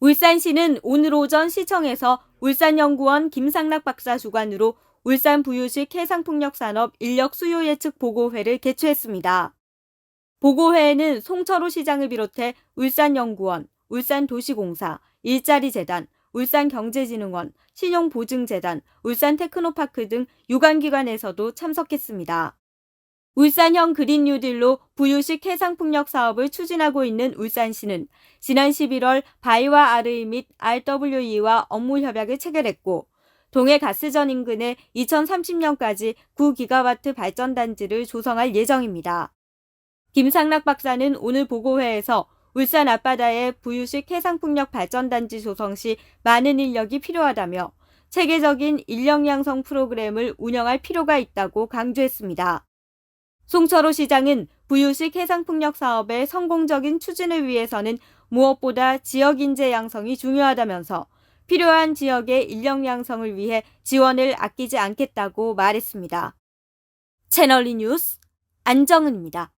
울산시는 오늘 오전 시청에서 울산연구원 김상락 박사 주관으로 울산 부유식 해상풍력산업 인력 수요 예측 보고회를 개최했습니다. 보고회에는 송철호 시장을 비롯해 울산연구원, 울산도시공사, 일자리재단, 울산경제진흥원, 신용보증재단, 울산테크노파크 등 유관기관에서도 참석했습니다. 울산형 그린 뉴딜로 부유식 해상풍력 사업을 추진하고 있는 울산시는 지난 11월 바이와 RE 및 RWE와 업무 협약을 체결했고 동해 가스전 인근에 2030년까지 9기가와트 발전단지를 조성할 예정입니다. 김상락 박사는 오늘 보고회에서 울산 앞바다의 부유식 해상풍력 발전단지 조성 시 많은 인력이 필요하다며 체계적인 인력 양성 프로그램을 운영할 필요가 있다고 강조했습니다. 송철호 시장은 부유식 해상풍력 사업의 성공적인 추진을 위해서는 무엇보다 지역 인재 양성이 중요하다면서 필요한 지역의 인력 양성을 위해 지원을 아끼지 않겠다고 말했습니다. 채널리 뉴스 안정은입니다.